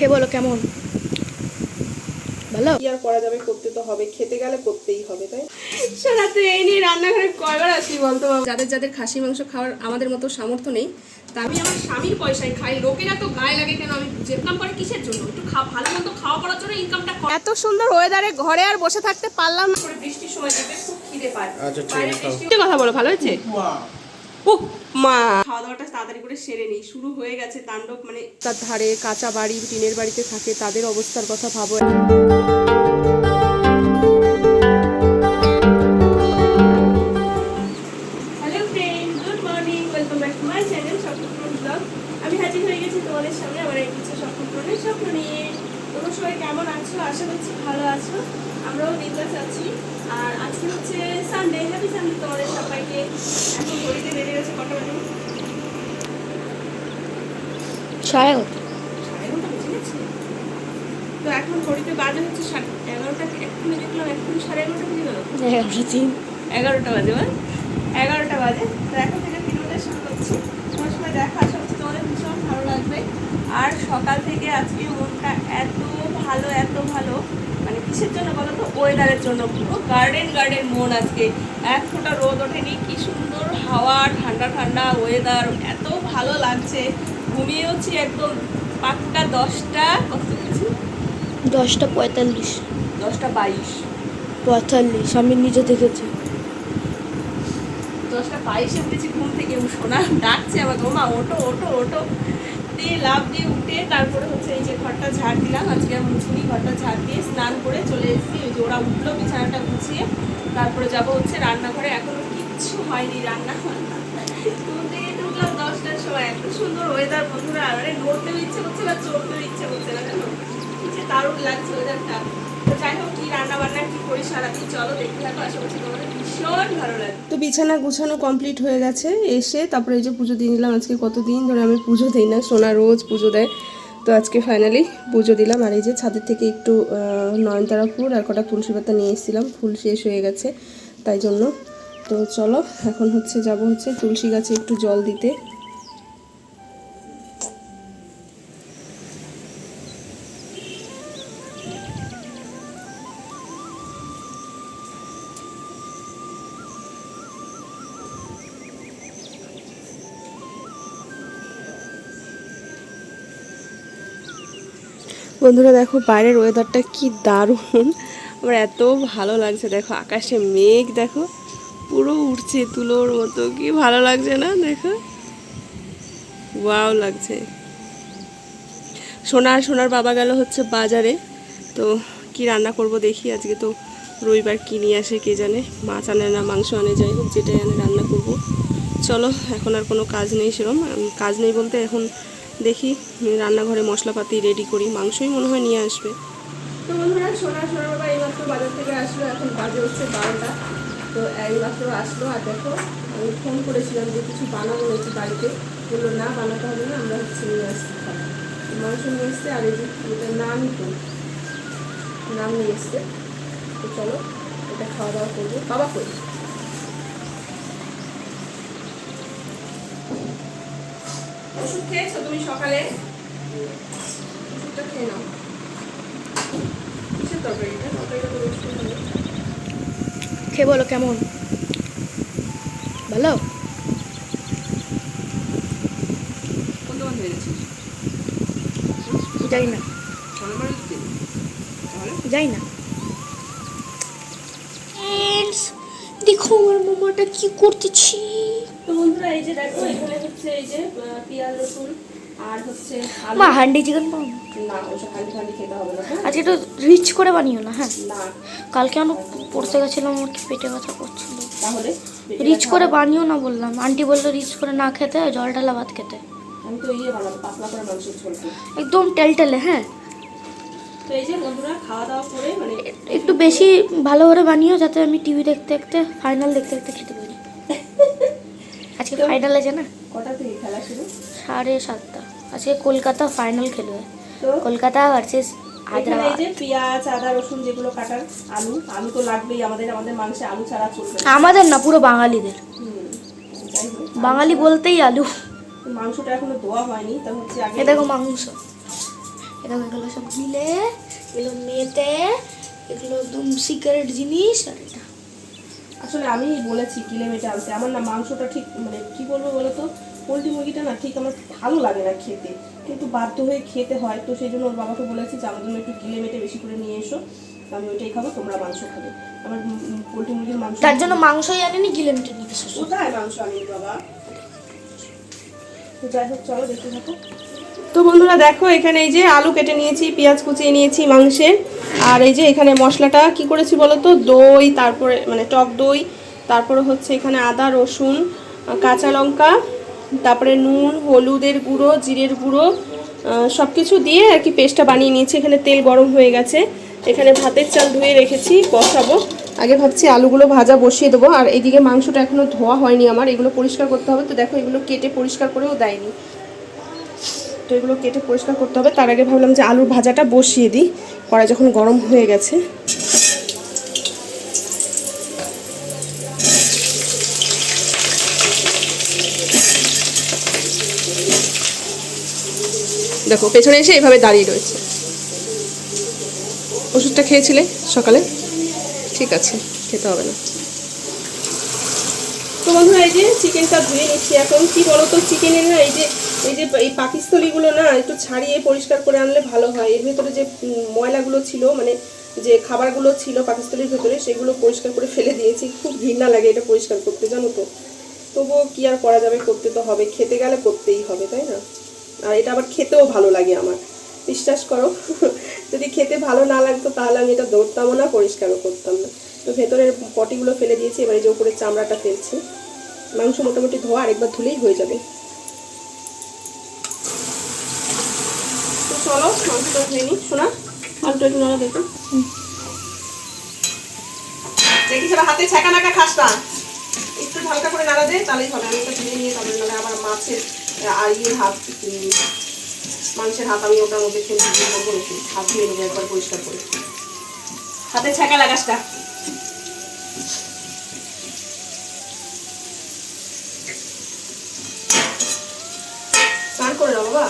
খেয়ে বলো কেমন? ভালো? কি আর করা যাবে? করতে তো হবে। খেতে গেলে করতেই হবে তাই? এই নিয়ে রান্নাঘরে কয়বার আসি বলতো যাদের যাদের খাসি মাংস খাওয়ার আমাদের মতো সামর্থ্য নেই তা আমি আমার স্বামীর পয়সায় খাই। লোকেরা তো গায়ে লাগে কেন? আমি ইনকাম করে কিসের জন্য? একটু ভালো মতো খাওয়া করার জন্য ইনকামটা এত সুন্দর ওয়েদারে ঘরে আর বসে থাকতে পারলাম না। করে বৃষ্টির সময় যেতে খুব খিদে পায়। আচ্ছা, ঠিক আছে। কথা বলো ভালো হয়েছে? মা। খাওয়া দাওয়াটা তাড়াতাড়ি করে সেরে নিই। শুরু হয়ে গেছে তাণ্ডব মানে তার ধারে কাঁচা বাড়ি টিনের বাড়িতে থাকে তাদের অবস্থার কথা ভাবো। সাড়ে সাড়ে এগারোটা বেজে গেছে। তো এখন ঘড়িতে বাজে হচ্ছে সাড়ে এগারোটা এক্ষুনি দেখলাম এক্ষুনি সাড়ে এগারোটা বেজে গেল। এগারোটা তিন। এগারোটা বাজে বল এগারোটা বাজে। তো এখন থেকে ভিডিওটা শুরু করছি। তোমার সবাই দেখা আশা করছি তোমাদের ভীষণ ভালো লাগবে। আর সকাল থেকে আজকে মনটা এত ভালো এত ভালো। মানে কিসের জন্য বলো তো? ওয়েদারের জন্য। পুরো গার্ডেন গার্ডেন মন আজকে। এক ফোঁটা রোদ ওঠেনি। কি সুন্দর হাওয়া ঠান্ডা ঠান্ডা ওয়েদার এত ভালো লাগছে। ঘুমিয়েওছি একদম পাক্কা দশটা কত কিছু দশটা পঁয়তাল্লিশ। দশটা বাইশ। পঁয়তাল্লিশ আমি নিজে দেখেছি। দশটা বাইশে উঠেছি ঘুম থেকে সোনা ডাকছে আমাকে ওমা ওটো ওটো ওটো দিয়ে লাভ দিয়ে উঠে তারপরে হচ্ছে এই যে ঘরটা ঝাড় দিলাম আজকে আমি মুছুনি ঘরটা ঝাড় দিয়ে স্নান করে চলে এসেছি। ওই যে ওরা উঠল বিছানাটা গুছিয়ে তারপরে যাব হচ্ছে রান্নাঘরে। এখনও কিচ্ছু হয়নি রান্না ঘুম থেকে ঢুকলাম দশটার সময় এত সুন্দর ওয়েদার বন্ধুরা মানে নড়তেও ইচ্ছে করছে না চলতেও ইচ্ছে করছে না দারুণ লাগছে ওয়েদারটা তো বিছানা গুছানো কমপ্লিট হয়ে গেছে, এসে তারপরে এই যে পুজো দিয়ে নিলাম, আজকে কতদিন ধরে আমি পুজো দিই না, সোনা রোজ পুজো দেয়। তো আজকে ফাইনালি পুজো দিলাম, আর এই যে ছাদের থেকে একটু নয়নতারা ফুল আর কটা তুলসী পাতা নিয়ে এসেছিলাম, ফুল শেষ হয়ে গেছে, তাই জন্য। তো চলো, এখন হচ্ছে যাব হচ্ছে তুলসী গাছে একটু জল দিতে। বন্ধুরা দেখো বাইরের ওয়েদারটা কি দারুণ। আমার এত ভালো লাগছে, দেখো আকাশে মেঘ, দেখো পুরো উঠছে তুলোর মতো, কি ভালো লাগছে না দেখো? ওয়াও লাগছে। সোনার সোনার বাবা গেল হচ্ছে বাজারে, তো কি রান্না করব দেখি আজকে তো রবিবার কি নিয়ে আসে কে জানে, মাছ আনে না, মাংস আনে, যাই হোক যেটাই আনে রান্না করব। চলো, এখন আর কোনো কাজ নেই সেরকম কাজ নেই বলতে এখন দেখি রান্নাঘরে মশলাপাতি রেডি করি, মাংসই মনে হয় নিয়ে আসবে। তো বন্ধুরা, সোনা সোনার বাবা এইমাত্র বাজার থেকে আসলো, এখন বাজে হচ্ছে বারোটা। তো এইমাত্র আসলো, আর দেখো, আমি ফোন করেছিলাম যে কিছু বানাবো নাকি বাড়িতে। বলল, না, বানাতে হবে না, আমরা হচ্ছে নিয়ে আসছি মাংস নিয়ে এসছে, আর এই যে এটা নামই তো নাম নিয়ে এসছে। তো চলো, এটা খাওয়া দাওয়া করব। বাবা কই? ওষুধ খেয়েছো তুমি সকালে? ওষুধটা খেয়ে নাও। কিসের তরকারিটা তো রোস্ট হবে খেয়ে বলো কেমন? ভালো? কোন দোকান হয়ে গেছিস যাই না। যাই না। দেখো আমার মামাটা কি করতেছি। তো বন্ধুরা এই যে দেখো এখানে হচ্ছে এই যে পেঁয়াজ রসুন আর হচ্ছে মা হান্ডি চিকেন পাও? না ওসব হাঁড়ি ফাঁড়ি খেতে হবে না? আজকে একটু রিচ করে বানিও না হ্যাঁ? না। কালকে পড়তে গেছিলাম আমার পেটে ব্যথা করছিল। তাহলে রিচ করে বানিও না বললাম। আন্টি বলল রিচ করে না খেতে জল ঢালা ভাত খেতে। আমি তো ইয়ে বানাবো পাতলা করে মাংসের ঝোল একদম টেলটেলে হ্যাঁ? তো এই যে বন্ধুরা খাওয়া দাওয়া করে মানে একটু বেশি ভালো করে বানিও যাতে আমি টিভি দেখতে দেখতে ফাইনাল দেখতে দেখতে খেতে আজকে ফাইনাল আছে না? কটা থেকে খেলা শুরু? সাড়ে সাতটা। আজকে কলকাতা ফাইনাল খেলবে। কলকাতা ভার্সেস হায়দ্রাবাদ। পেঁয়াজ আদা রসুন যেগুলো কাটার আলু আলু তো লাগবেই আমাদের আলু ছাড়া চলবে না। আমাদের না পুরো বাঙালিদের। বাঙালি বলতেই আলু। মাংসটা এখনও ধোয়া হয়নি তা হচ্ছে আগে দেখো মাংস। এটা এগুলো সব মিলে এগুলো মেতে এগুলো একদম সিক্রেট জিনিস আর এটা। আসলে আমি বলেছি কিলে মেটে আনতে। আমার না মাংসটা ঠিক মানে কি বলব বলো তো পোলট্রি মুরগিটা না ঠিক আমার ভালো লাগে না খেতে। কিন্তু বাধ্য হয়ে খেতে হয় তো সেই জন্য ওর বাবাকে বলেছি যে আমার জন্য একটু গিলে মেটে বেশি করে নিয়ে এসো আমি ওইটাই খাব তোমরা মাংস খাবে। আমার পোলট্রি মুরগির মাংস তার জন্য মাংসই আনেনি গিলে মিটে নিয়ে এসেছে। কোথায় মাংস আনি বাবা? তো যাই হোক চলো দেখতে থাকো। তো বন্ধুরা দেখো, এখানে এই যে আলু কেটে নিয়েছি, পেঁয়াজ কুচিয়ে নিয়েছি মাংসের আর এই যে এখানে মশলাটা, কি করেছি বলো তো? দই, তারপরে মানে টক দই, তারপরে হচ্ছে এখানে আদা, রসুন কাঁচা লঙ্কা, তারপরে নুন, হলুদের গুঁড়ো, জিরের গুঁড়ো সব কিছু দিয়ে আর কি পেস্টটা বানিয়ে নিয়েছি। এখানে তেল গরম হয়ে গেছে। এখানে ভাতের চাল ধুয়ে রেখেছি, বসাবো। আগে ভাবছি আলুগুলো ভাজা বসিয়ে দেবো। আর এইদিকে মাংসটা এখনও ধোয়া হয়নি আমার, এগুলো পরিষ্কার করতে হবে। তো দেখো, এগুলো কেটে পরিষ্কার করেও দেয়নি। তো এগুলো কেটে পরিষ্কার করতে হবে। তার আগে ভাবলাম যে আলুর ভাজাটা বসিয়ে দিই। কড়াই যখন গরম হয়ে গেছে। দেখো, পেছনে এসে এভাবে দাঁড়িয়ে রয়েছে। ওষুধটা খেয়েছিলে সকালে? ঠিক আছে, খেতে হবে না। তো বন্ধুরা, এই যে চিকেনটা ধুয়ে নিচ্ছি এখন। কি বলো তো চিকেনের এই যে এই যে এই পাকিস্তলিগুলো না একটু ছাড়িয়ে পরিষ্কার করে আনলে ভালো হয়। এর ভেতরে যে ময়লাগুলো ছিল মানে যে খাবারগুলো ছিল পাকিস্তলির ভেতরে, সেগুলো পরিষ্কার করে ফেলে দিয়েছি। খুব ঘৃণা লাগে এটা পরিষ্কার করতে, জানো তো। তবুও কী আর করা যাবে? করতে তো হবে। খেতে গেলে করতেই হবে, তাই না? আর এটা আবার খেতেও ভালো লাগে আমার। বিশ্বাস করো, যদি খেতে ভালো না লাগতো, তাহলে আমি এটা দৌড়তামও না, পরিষ্কারও করতাম না। তো ভেতরের পটিগুলো ফেলে দিয়েছি, এবারে যে উপরে চামড়াটা ফেলছি। মাংস মোটামুটি ধোয়া আরেকবার ধুলেই হয়ে যাবে। চলো, মাংসটা ধুয়ে নিই, শোনা? আলুটা একটু নাড়া দেখো। না। হালকা করে নাড়া দে নিয়ে আবার মাছের আর হাত আমি ওটার হাত ধুয়ে নেব, একবার পরিষ্কার করে। হাতে ছ্যাঁকা লাগাসটা স্নান করে নাও বাবা।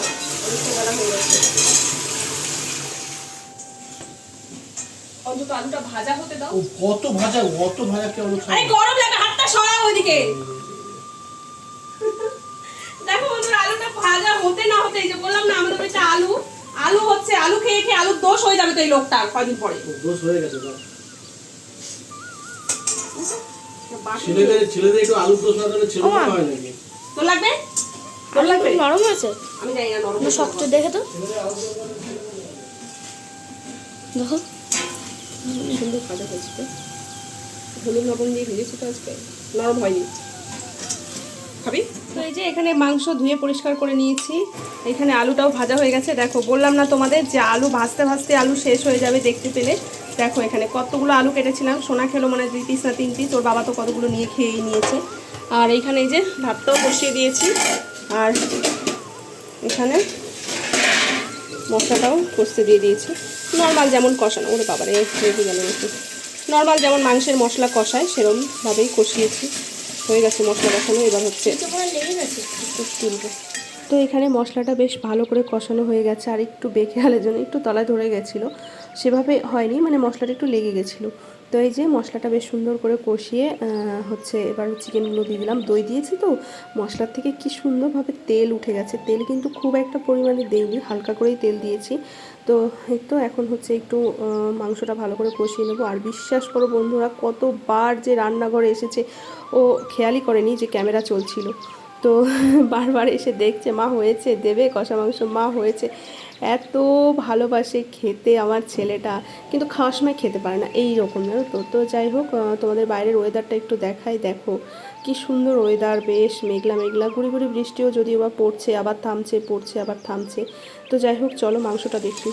অন্তত আলুটা ভাজা হতে দাও। কত ভাজা কত ভাজা কে আলু আরে গরম লাগে হাতটা সরাও ওইদিকে। দেখো বন্ধুরা আলুটা ভাজা হতে না হতে এই যে বললাম না আমাদের বাড়িতে আলু আলু হচ্ছে আলু খেয়ে খেয়ে আলুর দোষ হয়ে যাবে তো এই লোকটার কয়দিন পরে। দোষ হয়ে গেছে তো ছেলেদের ছেলেদের একটু আলু দোষ না দিলে ছেলে হয় নাকি? তোর লাগবে? তোর লাগবে? নরম হয়েছে? আমি জানি না নরম শক্ত দেখে তো। দেখো। সুন্দর ভাজা হয়েছে হলুদ লবণ দিয়ে ভেজেছি তো আজকে। নরম হয়নি তো এই যে এখানে মাংস ধুয়ে পরিষ্কার করে নিয়েছি। এখানে আলুটাও ভাজা হয়ে গেছে। দেখো, বললাম না তোমাদের যে আলু ভাজতে ভাজতে আলু শেষ হয়ে যাবে দেখতে পেলে। দেখো, এখানে কতগুলো আলু কেটেছিলাম। সোনা খেলো মানে দুই পিস না তিন পিস ওর বাবা তো কতগুলো নিয়ে খেয়েই নিয়েছে। আর এইখানে এই যে ভাতটাও বসিয়ে দিয়েছি। আর এখানে মশলাটাও কষতে দিয়ে দিয়েছি। নর্মাল যেমন কষানো ওরে বাবারে রেগে গেল নাকি। নর্মাল যেমন মাংসের মশলা কষায় সেরমভাবেই কষিয়েছি। হয়ে গেছে মশলা কষানো এবার হচ্ছে তো একটু তুলবো। এখানে মশলাটা বেশ ভালো করে কষানো হয়ে গেছে আর একটু বেঁকে আলের জন্য একটু তলায় ধরে গেছিল। সেভাবে হয়নি মানে মশলাটা একটু লেগে গেছিল। তো এই যে মশলাটা বেশ সুন্দর করে কষিয়ে হচ্ছে এবার চিকেনগুলো দিয়ে দিলাম। দই দিয়েছি তো, মশলার থেকে কি সুন্দরভাবে তেল উঠে গেছে। তেল কিন্তু খুব একটা পরিমাণে দেইনি, হালকা করেই তেল দিয়েছি। তো এই তো এখন হচ্ছে একটু মাংসটা ভালো করে কষিয়ে নেব। আর বিশ্বাস করো বন্ধুরা, কতবার যে রান্নাঘরে এসেছে, ও খেয়ালই করেনি যে ক্যামেরা চলছিল। তো বারবার এসে দেখছে, মা হয়েছে, দেবে কষা মাংস, মা হয়েছে। এত ভালোবাসে খেতে আমার ছেলেটা, কিন্তু খাওয়ার সময় খেতে পারে না, এই রকম জানো তো তো যাই হোক তোমাদের বাইরের ওয়েদারটা একটু দেখাই, দেখো। কি সুন্দর ওয়েদার বেশ মেঘলা মেঘলা, গুড়ি গুড়ি বৃষ্টিও যদিও বা পড়ছে, আবার থামছে, পড়ছে, আবার থামছে। তো যাই হোক, চলো মাংসটা দেখি।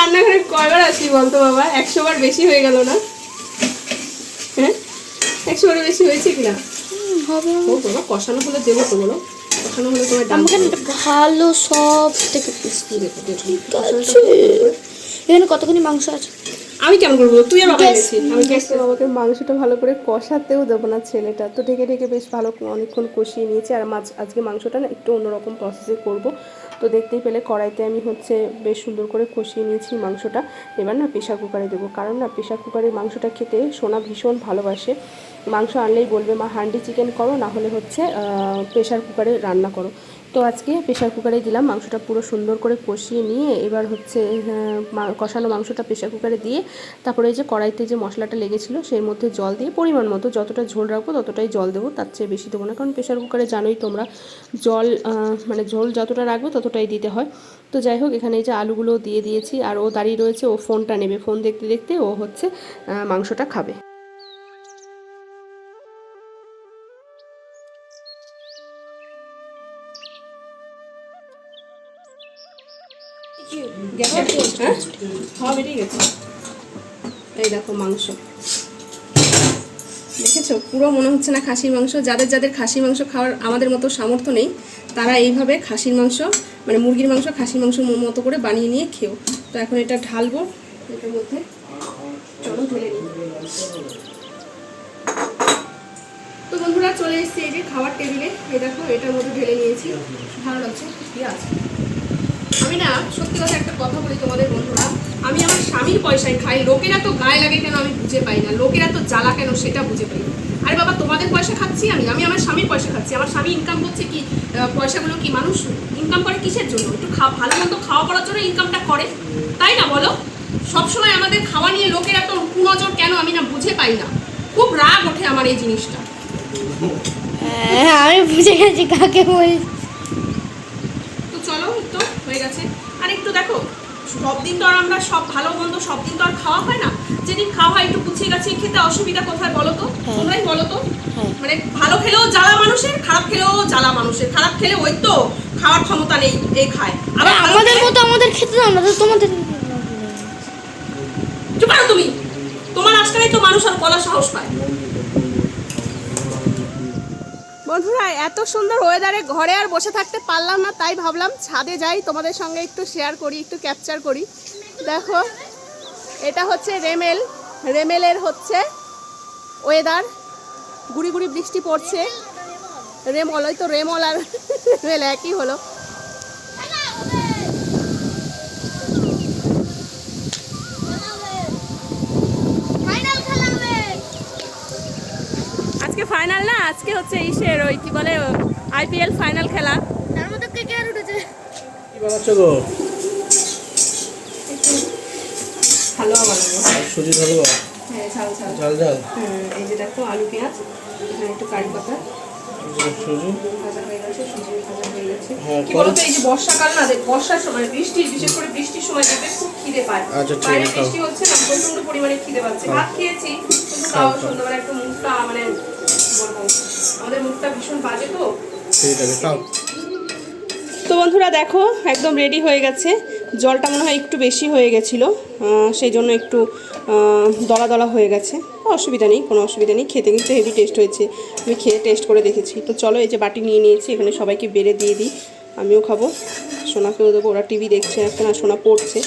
রান্নাঘরে কয়বার আসলি বলতো বাবা? একশো বার বেশি হয়ে গেল না? হ্যাঁ? একশো বার বেশি হয়েছে কিনা? হবে। ও বাবা কষানো হলে দেবো তো বলো। কষানো হলে তোমার আমাকে ভালো সব থেকে পিস দিয়ে এখানে কতখানি মাংস আছে? আমি কেমন করব তুই আর বাবা Guess. গেছি আমি আমাকে মাংসটা ভালো করে কষাতেও দেবো না ছেলেটা। তো ঢেকে ঢেকে বেশ ভালো অনেকক্ষণ কষিয়ে নিয়েছি। আর মাছ আজকে মাংসটা না একটু অন্যরকম প্রসেসে করব। তো দেখতেই পেলে কড়াইতে আমি হচ্ছে বেশ সুন্দর করে কষিয়ে নিয়েছি মাংসটা। এবার না প্রেশার কুকারে দেবো। কারণ না প্রেশার কুকারের মাংসটা খেতে সোনা ভীষণ ভালোবাসে। মাংস আনলেই বলবে, মা, হান্ডি চিকেন করো না হলে হচ্ছে প্রেশার কুকারে রান্না করো। তো আজকে প্রেশার কুকারে দিলাম, মাংসটা পুরো সুন্দর করে কষিয়ে নিয়ে এবার হচ্ছে মা- কষানো মাংসটা প্রেশার কুকারে দিয়ে তারপরে এই যে কড়াইতে যে মশলাটা লেগেছিল, সেই মধ্যে জল দিয়ে পরিমাণ মতো যতটা ঝোল রাখব ততটাই জল দেবো, তার চেয়ে বেশি দেবো না। কারণ প্রেশার কুকারে জানোই তোমরা, জল মানে ঝোল যতটা রাখবে ততটাই দিতে হয়। তো যাই হোক, এখানে এই যে আলুগুলো দিয়ে দিয়েছি, আর ও দাঁড়িয়ে রয়েছে, ও ফোনটা নেবে। ফোন দেখতে দেখতে ও হচ্ছে মাংসটা খাবে। হ্যাঁ বেরিয়ে গেছে। এই মাংস। দেখেছ? পুরো মনে হচ্ছে না খাসির মাংস। যাদের যাদের খাসির মাংস খাওয়ার আমাদের মতো সামর্থ্য নেই, তারা এইভাবে খাসির মাংস মানে মুরগির মাংস, খাসির মাংস মতো করে বানিয়ে নিয়ে খেও। তো এখন এটা ঢালবো। এটার মধ্যে চলো ঢেলে তো বন্ধুরা, চলে এসেছি এই যে খাওয়ার টেবিলে। এই দেখো, এটার মধ্যে ঢেলে নিয়েছি। ভালো লাগছে কি আছে। আমি না, সত্যি কথা একটা কথা বলি তোমাদের বন্ধুরা, আমি আমার স্বামীর পয়সায় খাই। লোকেরা তো গায়ে লাগে কেন আমি বুঝে পাই না। লোকেরা তো জ্বালা কেন সেটা বুঝে পাই না। আরে বাবা, তোমাদের পয়সা খাচ্ছি আমি? আমি আমার স্বামীর পয়সা খাচ্ছি। আমার স্বামী ইনকাম করছে কি? পয়সাগুলো কি মানুষ ইনকাম করে কিসের জন্য? একটু খাওয়া ভালো মন্দ খাওয়া করার জন্য ইনকামটা করে। তাই না বলো? সবসময় আমাদের খাওয়া নিয়ে লোকের এত কুনজর কেন আমি না বুঝে পাই না। খুব রাগ ওঠে আমার এই জিনিসটা। হ্যাঁ আমি বুঝে গেছি কাকে বল তো হয়ে গেছে। আর একটু দেখো সব দিন তো আর আমরা সব ভালো মন্দ সব দিন তো আর খাওয়া হয় না। যেদিন খাওয়া হয় একটু গুছিয়ে গাছিয়ে খেতে অসুবিধা কোথায় বলো তো? হ্যাঁ। তোমরাই বলো তো। হ্যাঁ। মানে ভালো খেলেও জ্বালা মানুষের খারাপ খেলেও জ্বালা মানুষের। খারাপ খেলে ওই তো খাওয়ার ক্ষমতা নেই এই খায়। আবার আমাদের খেলে- মতো আমাদের খেতে দাও না তোমাদের চুপ তুমি। তোমার আজকালই তো মানুষ আর বলার সাহস পায়। বন্ধুরা, এত সুন্দর ওয়েদারে ঘরে আর বসে থাকতে পারলাম না, তাই ভাবলাম ছাদে যাই, তোমাদের সঙ্গে একটু শেয়ার করি, একটু ক্যাপচার করি। দেখো, এটা হচ্ছে রেমেল, রেমেলের হচ্ছে ওয়েদার গুড়ি গুড়ি বৃষ্টি পড়ছে। রেমল, ওই তো রেমল আর রেমেল একই হলো আজকে ফাইনাল না আজকে হচ্ছে ইসের ওই কি বলে আইপিএল ফাইনাল খেলা। তার মধ্যে কে কে আর উঠেছে? কি বানাচ্ছো গো? হালুয়া বানাবো। সুজি ঢালবো হ্যাঁ ঝাল ঝাল। ঝাল ঝাল। হ্যাঁ, এই যে দেখো আলু পেঁয়াজ এখানে একটু কারি পাতা। হয়ে গেছে সুজি ভাজা হয়ে গেছে। হ্যাঁ, কি করো। বলতো এই যে বর্ষাকাল না দেখ বর্ষার সময় বৃষ্টি বিশেষ করে বৃষ্টির সময় দেখবে খুব খিদে পায়। আচ্ছা, বাইরে বৃষ্টি হচ্ছে না প্রচণ্ড পরিমাণে খিদে পাচ্ছে। ভাত খেয়েছি কিন্তু তাও সন্ধ্যাবেলা একটু মুখটা মানে আমাদের মুখটা ভীষণ বাজে তো। ঠিক আছে খাও তো বন্ধুরা দেখো একদম রেডি হয়ে গেছে। জলটা মনে হয় একটু বেশি হয়ে গেছিল সেই জন্য একটু দলা দলা হয়ে গেছে। অসুবিধা নেই কোনো অসুবিধা নেই। খেতে কিন্তু হেভি টেস্ট হয়েছে। আমি খেয়ে টেস্ট করে দেখেছি। তো চলো এই যে বাটি নিয়ে নিয়েছি এখানে সবাইকে বেড়ে দিয়ে দিই। আমিও খাব সোনাকেও দেবো ওরা টিভি দেখছে এখন আর সোনা পড়ছে।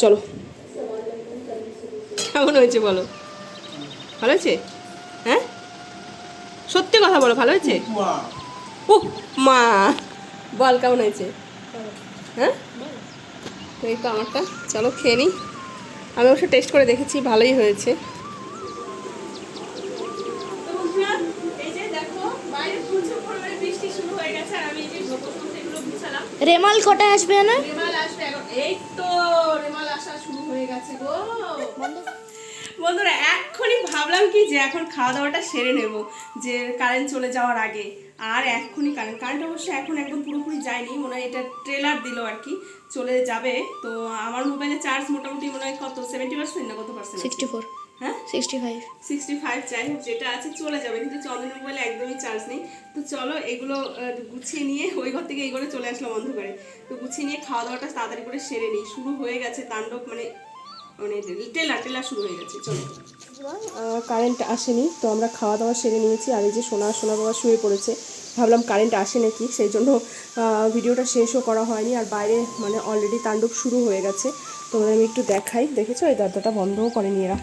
চলো। কেমন হয়েছে বলো? ভালো হয়েছে? হ্যাঁ? সত্যি কথা বলো ভালো হয়েছে? ও মা বল কেমন হয়েছে? হ্যাঁ? তো এই তো আমারটা। চলো খেয়ে নিই আমি অবশ্য টেস্ট করে দেখেছি ভালোই হয়েছে। রেমাল কটায় আসবে না? রেমাল আসবে এই তো রেমাল আসা শুরু হয়ে গেছে গো। বন্ধুরা এক্ষুনি ভাবলাম কি যে এখন খাওয়া দাওয়াটা সেরে নেব যে কারেন্ট চলে যাওয়ার আগে। আর এক্ষুনি কারেন্ট কারেন্ট অবশ্য এখন একদম পুরোপুরি যায়নি মনে হয় এটা ট্রেলার দিল আর কি চলে যাবে। তো আমার মোবাইলে চার্জ মোটামুটি মনে হয় কত? সেভেন্টি পার্সেন্ট না কত পার্সেন্ট সিক্সটি ফোর হ্যাঁ? সিক্সটি ফাইভ সিক্সটি ফাইভ চাই যেটা আছে চলে যাবে কিন্তু চন্দ্রের মোবাইলে একদমই চার্জ নেই। তো চলো এগুলো গুছিয়ে নিয়ে ওই ঘর থেকে এই ঘরে চলে আসলাম তো গুছিয়ে নিয়ে খাওয়া দাওয়াটা তাড়াতাড়ি করে সেরে নিই। শুরু হয়ে গেছে তাণ্ডব মানে মানে শুরু হয়ে গেছে, চলো। কারেন্ট আসেনি, তো আমরা খাওয়া দাওয়া সেরে নিয়েছি, আর এই যে সোনা সোনা বাবা শুয়ে পড়েছে, ভাবলাম কারেন্ট আসে নাকি, সেই জন্য ভিডিওটা শেষও করা হয়নি, আর বাইরে মানে অলরেডি তাণ্ডব শুরু হয়ে গেছে, তোমাদের আমি একটু দেখাই, দেখেছ? এই দরজাটা বন্ধও করেনি এরা।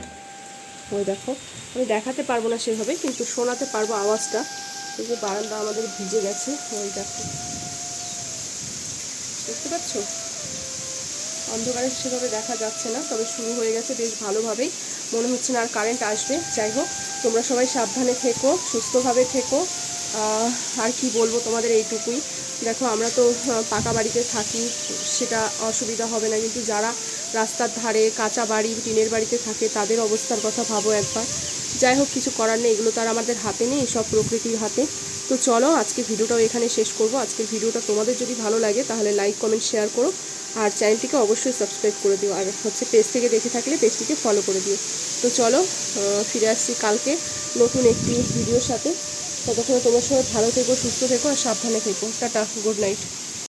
ওই দেখো, আমি দেখাতে পারব না সেভাবে, কিন্তু শোনাতে পারব আওয়াজটা। এই যে বারান্দা আমাদের ভিজে গেছে, ওই দেখো। দেখতে পাচ্ছ? অন্ধকারে সেভাবে দেখা যাচ্ছে না, তবে শুরু হয়ে গেছে বেশ ভালোভাবেই। মনে হচ্ছে না আর কারেন্ট আসবে। যাই হোক, তোমরা সবাই সাবধানে থেকো, সুস্থভাবে থেকো। আর কি বলব তোমাদের এইটুকুই। দেখো, আমরা তো পাকা বাড়িতে থাকি, সেটা অসুবিধা হবে না। কিন্তু যারা রাস্তার ধারে কাঁচা বাড়ি, টিনের বাড়িতে থাকে, তাদের অবস্থার কথা ভাবো একবার। যাই হোক, কিছু করার নেই, এগুলো তো আর আমাদের হাতে নেই, সব প্রকৃতির হাতে। তো চলো আজকে ভিডিওটাও এখানে শেষ করব। আজকের ভিডিওটা তোমাদের যদি ভালো লাগে, তাহলে লাইক কমেন্ট শেয়ার করো। আর চ্যানেলটিকে অবশ্যই সাবস্ক্রাইব করে দিও। আর হচ্ছে পেজ থেকে দেখে থাকলে পেজটিকে ফলো করে দিও। তো চলো ফিরে আসছি কালকে নতুন একটি ভিডিওর সাথে। ততক্ষণে তোমার সবাই ভালো থেকো, সুস্থ থেকো, আর সাবধানে থেকো। Tata good night